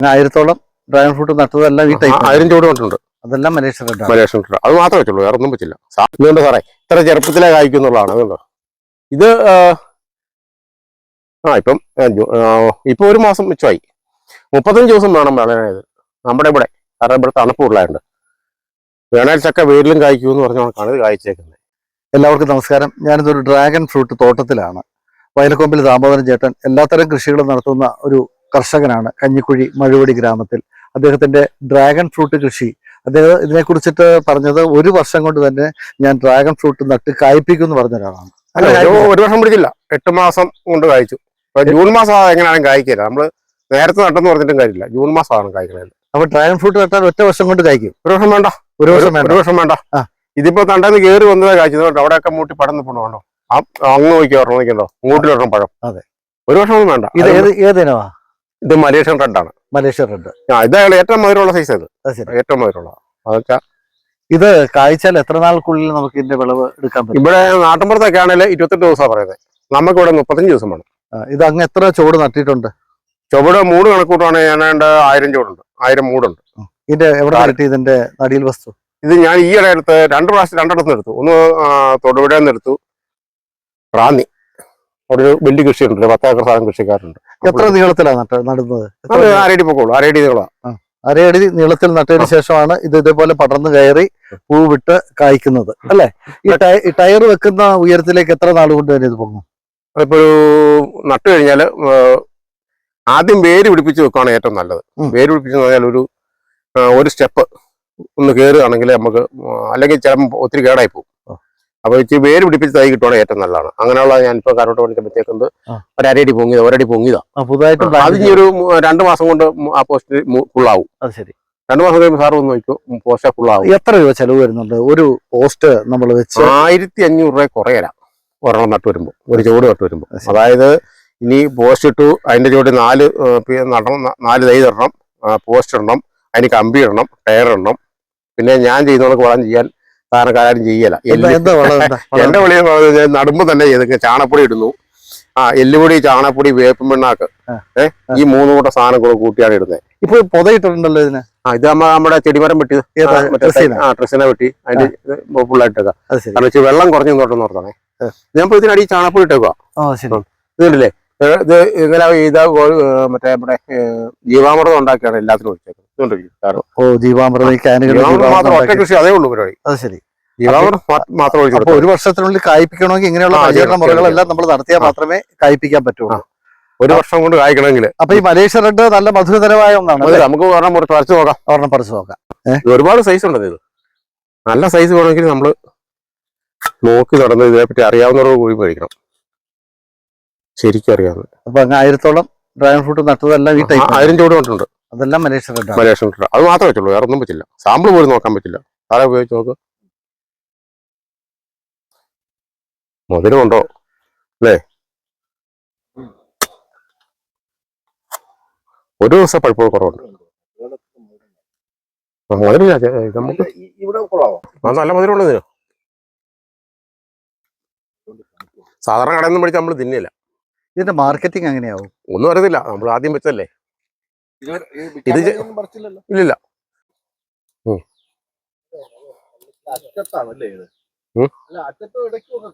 ആയിരത്തോളം dragon fruit നട്ടതെല്ലാം ഈ type ആയിരം ചൂട് കൊണ്ടുണ്ട് അതെല്ലാം മലേഷ്യ റെഡ് മലേഷ്യൻ അത് മാത്രമേ വെച്ചുള്ളൂ വേറെ ഒന്നും പറ്റില്ല ഇതുകൊണ്ട് സാറേ ഇത്ര ചെറുപ്പത്തിലെ കായ്ക്കുന്നുള്ളതാണ് അതുകൊണ്ടോ ഇത് ആ, ഇപ്പം ഇപ്പൊ ഒരു മാസം മിച്ചമായി മുപ്പത്തഞ്ച് ദിവസം വേണം വേണേത് നമ്മുടെ ഇവിടെ കാരണം ഇവിടെ തണുപ്പ് കൂടുതലായുണ്ട്. വേണേൽ ചക്ക വേരിലും കായ്ക്കൂ എന്ന് പറഞ്ഞ കണക്കാണ് ഇത് കായ്ച്ചേക്കുന്നത് എല്ലാവർക്കും നമസ്കാരം. ഞാനിതൊരു ഡ്രാഗൺ ഫ്രൂട്ട് തോട്ടത്തിലാണ്. വയലക്കൊമ്പിൽ ദാമോദരൻ ചേട്ടൻ എല്ലാത്തരം കൃഷികളും നടത്തുന്ന ഒരു കർഷകനാണ് കഞ്ഞിക്കുഴി മഴുവടി ഗ്രാമത്തിൽ. അദ്ദേഹത്തിന്റെ ഡ്രാഗൺ ഫ്രൂട്ട് കൃഷി. അദ്ദേഹം ഇതിനെക്കുറിച്ചിട്ട് പറഞ്ഞത് ഒരു വർഷം കൊണ്ട് തന്നെ ഞാൻ ഡ്രാഗൺ ഫ്രൂട്ട് നട്ട് കായ്പിക്കും എന്ന് പറഞ്ഞ ഒരാളാണ്. ഒരു വർഷം പിടിച്ചില്ല. എട്ട് മാസം കൊണ്ട് കായ്ച്ചു. ജൂൺ മാസം എങ്ങനെയാണെങ്കിലും കായ്ക്കില്ല നമ്മൾ നേരത്തെ നട്ടെന്ന് പറഞ്ഞിട്ടും കാര്യമില്ല. ജൂൺ മാസമാണ് കായ്ക്കുന്നത് അപ്പൊ ഡ്രാഗൺ ഫ്രൂട്ട് നട്ടാൽ ഒറ്റ വർഷം കൊണ്ട് കായ്ക്കും? ഒരു വർഷം വേണ്ട. ഒരു വർഷം വേണ്ട. ഒരു വർഷം വേണ്ട. ഇതിപ്പോ തണ്ടെന്ന് കയറി വന്നതാ കായ്ച്ചത് അവിടെയൊക്കെ മൂട്ടി പടന്ന് പോണോ ആ അങ്ങ് നോക്കി ഓർമ്മ നോക്കിയല്ലോ മൂട്ടിലൊരെണ്ണം പഴം. അതെ. ഒരു വർഷം ഒന്നും വേണ്ട. ഇത് ഏത് ഏതിനവാ ഇത് മലേഷ്യൻ റെഡാണ് മലേഷ്യൻ റെഡ് ആ ഇതാണ് ഏറ്റവും മധുരമുള്ള സൈസ് ഇത്. ഏറ്റവും മധുരമുള്ള. അതൊക്കെ ഇത് കായ്ച്ചാൽ എത്ര നാൾക്കുള്ളിൽ നമുക്ക് ഇതിന്റെ വിളവ് എടുക്കാൻ പറ്റും? ഇവിടെ നാട്ടിൻപുറത്തൊക്കെ ആണെങ്കിൽ ഇരുപത്തെട്ട് ദിവസമാണ് പറയുന്നത്. നമുക്ക് ഇവിടെ മുപ്പത്തഞ്ച് ദിവസം വേണം ഇത് അങ്ങ് എത്ര ചുവട് നട്ടിട്ടുണ്ട്? ചുവട് മൂട് കണക്കൂട്ടുവാണെങ്കിൽ ഞാനാണ്ട് ആയിരം ചുവടുണ്ട്. ആയിരം മൂടുണ്ട്. ഇതിന്റെ എവിടെ. കിട്ടി ഇതിന്റെ നടിയിൽ വസ്തു? ഇത് ഞാൻ ഈ എടുത്ത് രണ്ട് പ്രാവശ്യം രണ്ടിടത്തുനിന്ന് എടുത്തു. ഒന്ന് തൊടുപുഴ തൊടുപുഴയിൽ നിന്ന് എടുത്തു. റാന്നി അവിടെ ഒരു വലിയ കൃഷിയുണ്ട്. പത്താക്കർ പത്തേക്കർ സ്ഥലം കൃഷിക്കാരുണ്ട്. എത്ര നീളത്തിലാണ് നട്ട നടുന്നത്? അരയടി പൊക്കോളൂ അരയടി നീളമാണ് അരയടി നീളത്തിൽ നട്ടതിന് ശേഷമാണ് ഇത് ഇതേപോലെ പടർന്ന് കയറി പൂ വിട്ട് കായ്ക്കുന്നത് അല്ലെ? ഈ ടയ- ഈ ടയർ വെക്കുന്ന ഉയരത്തിലേക്ക് എത്ര നാൾ കൊണ്ട് തന്നെ ഇത് പൊങ്ങും? ഒരു നട്ട് കഴിഞ്ഞാൽ ആദ്യം വേര് പിടിപ്പിച്ച് വെക്കുകയാണ് ഏറ്റവും നല്ലത്. വേര് പിടിപ്പിച്ച് പറഞ്ഞാൽ ഒരു ഒരു സ്റ്റെപ്പ് ഒന്ന് കയറുകയാണെങ്കിൽ നമുക്ക് അല്ലെങ്കിൽ ചിലപ്പോൾ ഒത്തിരി കേടായി പോകും. അപ്പൊ ഇച്ചിരി വേര് പിടിപ്പിച്ച് തൈ കിട്ടുവാണ് ഏറ്റവും നല്ലതാണ്. അങ്ങനെയുള്ള ഞാൻ ഇപ്പൊ കാരോട്ട് പണിക്കുമ്പോഴത്തേക്കുന്നത് ആ. ഒരു അരയടി പൊങ്ങിയതാ ഒരടി പൊങ്ങിയതാ. പുതുതായിട്ട് അത് plant ഇനി ഒരു രണ്ടു രണ്ട് മാസം കൊണ്ട് ആ പോസ്റ്റ് ഫുള്ളാവും അത് ശരി. രണ്ടു മാസം കഴിയുമ്പോൾ സാർ ഒന്ന് നോക്കൂ പോസ്റ്റ് ഫുള്ളാവും എത്ര രൂപ ചെലവ് വരുന്നുണ്ട്? ഒരു പോസ്റ്റ് നമ്മൾ വെച്ച് ആയിരത്തി അഞ്ഞൂറ് രൂപ കുറയരാ ഒരെണ്ണം നട്ട് വരുമ്പോൾ ഒരു ചുവട് നട്ട് വരുമ്പോൾ അതായത് ഇനി പോസ്റ്റ് ഇട്ടു അതിന്റെ ചുവട് നാല് നടണം നാല് തൈ തരണം പോസ്റ്റ് ഇടണം അതിന് കമ്പി ഇടണം ടയർ ഇടണം. പിന്നെ ഞാൻ ചെയ്യുന്നവർക്ക് വളം ചെയ്യാൻ സാധാരണക്കാരും ചെയ്യല? എന്റെ വിളി? നടുമ്പോ തന്നെ ചെയ്തൊക്കെ ചാണപ്പൊടി ഇടുന്നു? ആ എല്ലുപൊടി ചാണപ്പൊടി വേപ്പും പിണ്ണാക്ക് ഏഹ് ഈ മൂന്ന് കൂട്ട സാധനം കൂടെ കൂട്ടിയാണ് ഇടുന്നത് ഇപ്പൊ പുതയിട്ടുണ്ടല്ലോ ഇതിന്? ആ ഇത് നമ്മ നമ്മുടെ ചെടിമരം വെട്ടി? ആ, ഡ്രസ്സിനെ വെട്ടി. അതിന്റെ ഫുള്ളായിട്ടൊക്കെ. കാരണം വെച്ചാൽ വെള്ളം കുറഞ്ഞു നോട്ടം ഓർത്താണേ ആ. ഞാൻ ഇതിനടി ചാണപ്പൊടി ഇട്ടേക്കുക ശരി. ഇത് ഇങ്ങനെ ഇത് മറ്റേ നമ്മുടെ ജീവാമൃതം ഉണ്ടാക്കിയാണ് എല്ലാത്തിനും ഒഴിച്ചേക്കുന്നത്. ഓ ജീവാമൃതം ഒറ്റ കൃഷി അതേ ഉള്ളൂ പരിപാടി. അത് ശരി. അപ്പൊ ഒരു വർഷത്തിനുള്ളിൽ കായ്പിക്കണമെങ്കിൽ ഇങ്ങനെയുള്ള പരിചരണ മുറകളെല്ലാം നമ്മൾ നടത്തിയാൽ മാത്രമേ കായ്പിക്കാൻ പറ്റുള്ളൂ. ഒരു വർഷം കൊണ്ട് കായ്ക്കണമെങ്കിൽ. അപ്പൊ ഈ മലേഷ്യ റെഡ് നല്ല മധുരതരമായ ഒന്നാണ് നമുക്ക് ഒരെണ്ണം വരച്ച് നോക്കാം. ഒരെണ്ണം പറിച്ചു നോക്കാം. ഒരുപാട് സൈസ് ഉണ്ട് ഇത്. നല്ല സൈസ് വേണമെങ്കിൽ നമ്മൾ നോക്കി നടന്ന് ഇതിനെപ്പറ്റി അറിയാവുന്നവരോട് കൂടി മേടിക്കണം. ശരിക്കും അറിയാവുന്നത്. അപ്പൊ അങ്ങ് ആയിരത്തോളം ഡ്രാഗൺ ഫ്രൂട്ട് നട്ടതെല്ലാം ഈ ടൈപ്പ് ആയിരം ചൂട് കൊണ്ടുണ്ട്. അതെല്ലാം മലേഷ്യൻ റെഡ് ആണ്. മലേഷ്യൻ റെഡ് അത് മാത്രമേ പറ്റുള്ളൂ വേറെ ഒന്നും പറ്റില്ല. സാമ്പിൾ പോലും നോക്കാൻ പറ്റില്ല. സാറെ ഉപയോഗിച്ച് നോക്ക്. മധുരമുണ്ടോ അല്ലേ? ഒരു ദിവസം പഴുപ്പ് കുറവുണ്ട്. നമുക്ക് നല്ല മധുരമുണ്ട് ഇതിന് സാധാരണ കടയിൽ നിന്ന് മേടിച്ച് നമ്മൾ തിന്നില്ല. ഇതിന്റെ മാർക്കറ്റിംഗ് എങ്ങനെയാവും ഒന്നും അറിയത്തില്ല. നമ്മൾ ആദ്യം വെച്ചല്ലേ ഇത് ഇല്ല ഇല്ലില്ല. അറ്റത്താണല്ലേ ഇത്. അല്ല അറ്റത്തും ഇടയ്ക്കും ഒക്കെ